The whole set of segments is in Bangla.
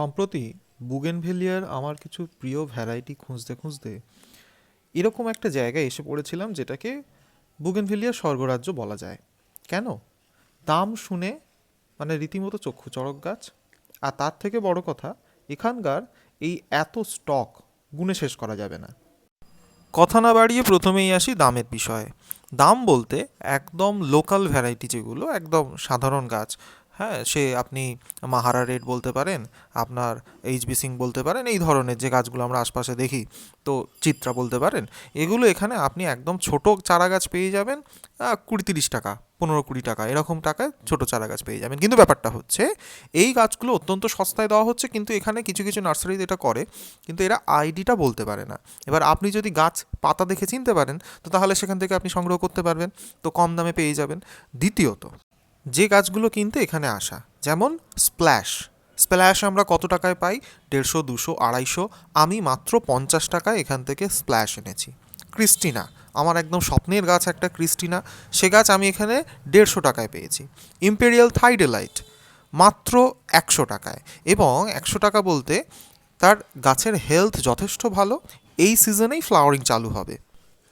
সম্প্রতি বুগেনভেলিয়ার আমার কিছু প্রিয় ভ্যারাইটি খুঁজতে খুঁজতে এরকম একটা জায়গায় এসে পড়েছিলাম যেটাকে বুগেনভেলিয়ার স্বর্গরাজ্য বলা যায়। কেন? দাম শুনে মানে রীতিমতো চক্ষু চড়ক গাছ। আর তার থেকে বড় কথা, এখানকার এই এত স্টক গুণে শেষ করা যাবে না। কথা না বাড়িয়ে প্রথমেই আসি দামের বিষয়ে। দাম বলতে একদম লোকাল ভ্যারাইটি যেগুলো, একদম সাধারণ গাছ। হ্যাঁ সে আপনি মাহারা রেড বলতে পারেন, আপনার এইচবি সিং বলতে পারেন, এই ধরনের যে গাছগুলো আমরা আশপাশে দেখি, তো চিত্রা বলতে পারেন, এগুলো এখানে আপনি একদম ছোট চারা গাছ পেয়ে যাবেন কুড়ি তিরিশ টাকা, পনেরো কুড়ি টাকা, এরকম টাকায় ছোট চারা গাছ পেয়ে যাবেন। কিন্তু ব্যাপারটা হচ্ছে, এই গাছগুলো অত্যন্ত সস্তায় দেওয়া হচ্ছে, কিন্তু এখানে কিছু কিছু নার্সারিতে এটা করে, কিন্তু এরা আইডিটা বলতে পারে না। এবার আপনি যদি গাছ পাতা দেখে চিনতে পারেন, তো তাহলে সেখান থেকে আপনি সংগ্রহ করতে পারবেন, তো কম দামে পেয়ে যাবেন। দ্বিতীয়ত যে গাছগুলো কিনতে এখানে আসা, যেমন স্প্ল্যাশ। স্প্ল্যাশ আমরা কত টাকায় পাই? দেড়শো, দুশো, আড়াইশো। আমি মাত্র পঞ্চাশ টাকায় এখান থেকে স্প্ল্যাশ এনেছি। ক্রিস্টিনা, আমার একদম স্বপ্নের গাছ একটা ক্রিস্টিনা। সে গাছ আমি এখানে দেড়শো টাকায় পেয়েছি। ইম্পেরিয়াল থাইডেলাইট, মাত্র একশো টাকায়। এবং একশো টাকা বলতে তার গাছের হেলথ যথেষ্ট ভালো। এই সিজনেই ফ্লাওয়ারিং চালু হবে।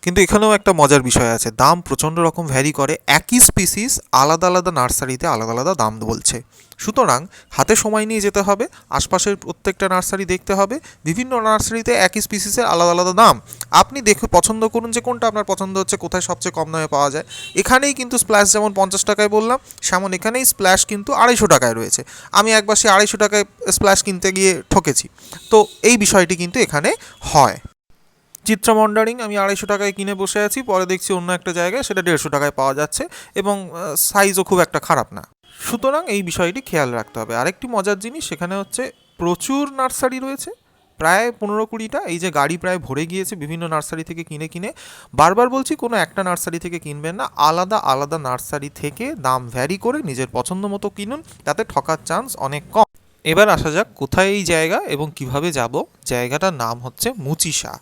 কিন্তু এখানেও একটা মজার বিষয় আছে। দাম প্রচণ্ড রকম ভ্যারি করে। একই স্পিসিস আলাদা আলাদা নার্সারিতে আলাদা আলাদা দাম বলছে। সুতরাং হাতে সময় নিয়ে যেতে হবে, আশপাশের প্রত্যেকটা নার্সারি দেখতে হবে, বিভিন্ন নার্সারিতে একই স্পিসিসের আলাদা আলাদা দাম। আপনি দেখে পছন্দ করুন যে কোনটা আপনার পছন্দ হচ্ছে, কোথায় সবচেয়ে কম দামে পাওয়া যায়। এখানেই কিন্তু স্প্ল্যাশ যেমন পঞ্চাশ টাকায় বললাম, সেমন এখানেই স্প্ল্যাশ কিন্তু আড়াইশো টাকায় রয়েছে। আমি একবার সে আড়াইশো টাকায় স্প্ল্যাশ কিনতে গিয়ে ঠকেছি। তো এই বিষয়টি কিন্তু এখানে হয়। চিত্রা মন্ডারিং, আমি আড়াইশো টাকায় কিনে বসে আছি, পরে দেখছি অন্য একটা জায়গায় সেটা দেড়শো টাকায় পাওয়া যাচ্ছে এবং সাইজও খুব একটা খারাপ না। সুতরাং এই বিষয়টি খেয়াল রাখতে হবে। আরেকটি মজার জিনিস, সেখানে হচ্ছে প্রচুর নার্সারি রয়েছে। প্রায় পনেরো কুড়িটা, এই যে গাড়ি প্রায় ভরে গিয়েছে বিভিন্ন নার্সারি থেকে কিনে কিনে। বারবার বলছি, কোনো একটা নার্সারি থেকে কিনবেন না, আলাদা আলাদা নার্সারি থেকে দাম ভ্যারি করে নিজের পছন্দ মতো কিনুন, তাতে ঠকার চান্স অনেক কম। এবার আসা যাক কোথায় এই জায়গা এবং কীভাবে যাব। জায়গাটার নাম হচ্ছে মুচিসা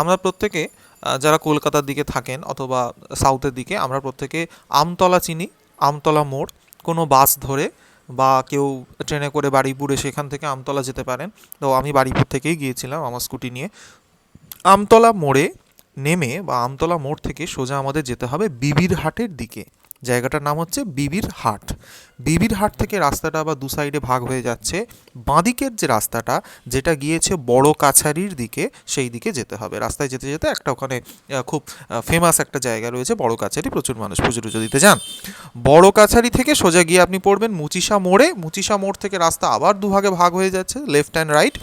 আমরা প্রত্যেকে যারা কলকাতার দিকে থাকেন অথবা সাউথের দিকে, আমরা প্রত্যেকে আমতলা চিনি, আমতলা মোড়। কোনো বাস ধরে বা কেউ ট্রেনে করে বাড়িপুরে সেখান থেকে আমতলা যেতে পারেন। তো আমি বাড়িপুর থেকেই গিয়েছিলাম আমার স্কুটি নিয়ে। আমতলা মোড়ে নেমে বা আমতলা মোড় থেকে সোজা আমাদের যেতে হবে বিবির হাটের দিকে। জায়গাটার নাম হচ্ছে বিবির হাট। বিবির হাট থেকে রাস্তাটা আবার দু সাইডে ভাগ হয়ে যাচ্ছে। বাঁদিকের যে রাস্তাটা, যেটা গিয়েছে বড় কাছারির দিকে, সেই দিকে যেতে হবে। রাস্তায় যেতে যেতে একটা ওখানে খুব ফেমাস একটা জায়গা রয়েছে, বড় কাছারি। প্রচুর মানুষ পুজো টুজো দিতে যান। বড় কাছারি থেকে সোজা গিয়ে আপনি পড়বেন মুচিসা মোড়ে। মুচিসা মোড় থেকে রাস্তা আবার দুভাগে ভাগ হয়ে যাচ্ছে লেফট অ্যান্ড রাইট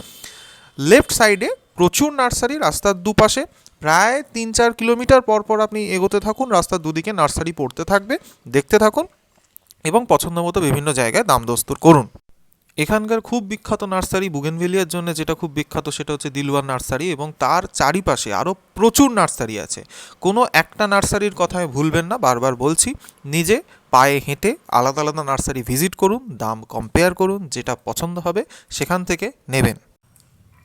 লেফট সাইডে প্রচুর নার্সারি, রাস্তার দুপাশে। প্রায় তিন চার কিলোমিটার পর পর আপনি এগোতে থাকুন, রাস্তার দুদিকে নার্সারি পড়তে থাকবে, দেখতে থাকুন এবং পছন্দ মতো বিভিন্ন জায়গায় দাম দস্তুর করুন। এখানকার খুব বিখ্যাত নার্সারি বুগেনভেলিয়ার জন্য যেটা খুব বিখ্যাত সেটা হচ্ছে দিলওয়ার নার্সারি এবং তার চারিপাশে আরও প্রচুর নার্সারি আছে। কোনো একটা নার্সারির কথায় ভুলবেন না, বারবার বলছি, নিজে পায়ে হেঁটে আলাদা আলাদা নার্সারি ভিজিট করুন, দাম কম্পেয়ার করুন, যেটা পছন্দ হবে সেখান থেকে নেবেন।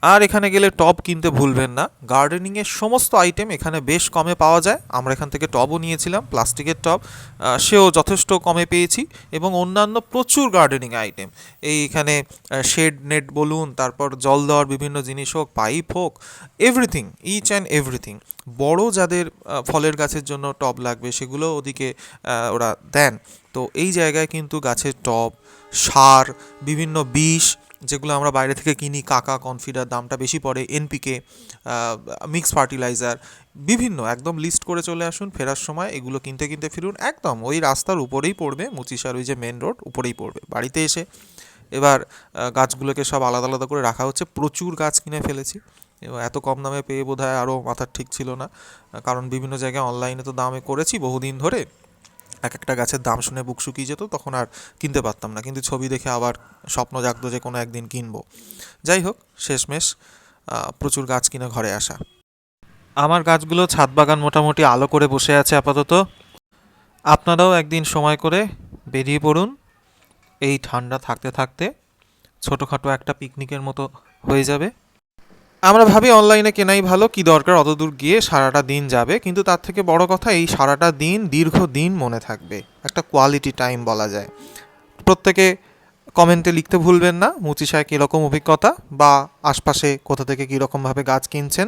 আর এখানে গেলে টব কিনতে ভুলবেন না। গার্ডেনিংয়ের সমস্ত আইটেম এখানে বেশ কমে পাওয়া যায়। আমরা এখান থেকে টবও নিয়েছিলাম, প্লাস্টিকের টব। সেও যথেষ্ট কমে পেয়েছি এবং অন্যান্য প্রচুর গার্ডেনিং আইটেম এই এখানে শেড নেট বলুন, তারপর জল দেওয়ার বিভিন্ন জিনিস হোক, পাইপ হোক এভরিথিং ইচ অ্যান্ড এভরিথিং বড় যাদের ফলের গাছের জন্য টব লাগবে, সেগুলো ওদিকে ওরা দেন। তো এই জায়গায় কিন্তু গাছের টব, সার, বিভিন্ন বিষ যেগুলো আমরা বাইরে থেকে কিনি, কাকা, কনফিডার, দামটা বেশি পড়ে এনপিকে মিক্স ফার্টিলাইজার বিভিন্ন, একদম লিস্ট করে চলে আসুন, ফেরার সময় এগুলো কিনতে কিনতে ফিরুন, একদম ওই রাস্তার উপরেই পড়বে, মুচিসার ওই যে মেন রোড উপরেই পড়বে, বাড়িতে এসে। এবার গাছগুলোকে সব আলাদা আলাদা করে রাখা হচ্ছে, প্রচুর গাছ কিনে ফেলেছি এত কম দামে পেয়ে বোধ হয় আরও মাথার ঠিক ছিল না, কারণ বিভিন্ন জায়গায় অনলাইনে তো দামে করেছি বহুদিন ধরে। এক একটা গাছের দাম শুনে বুক শুকিয়ে যেত, তখন আর কিনতে পারতাম না। কিন্তু ছবি দেখে আবার স্বপ্ন জাগতো যে কোনো একদিন কিনবো। যাই হোক, শেষমেশ প্রচুর গাছ কিনে ঘরে আসা। আমার গাছগুলো ছাদ বাগান মোটামুটি আলো করে বসে আছে আপাতত। আপনারাও একদিন সময় করে বেরিয়ে পড়ুন। এই ঠান্ডা থাকতে থাকতে ছোটোখাটো একটা পিকনিকের মতো হয়ে যাবে। আমরা ভাবি অনলাইনে কেনাই ভালো, কি দরকার অত দূর গিয়ে সারাটা দিন যাবে, কিন্তু তার থেকে বড় কথা এই সারাটা দিন দীর্ঘ দিন মনে থাকবে, একটা কোয়ালিটি টাইম বলা যায়। প্রত্যেকে কমেন্টে লিখতে ভুলবেন না, মুচি সাহেব কীরকম অভিজ্ঞতা বা আশপাশে কোথা থেকে কীরকমভাবে গাছ কিনছেন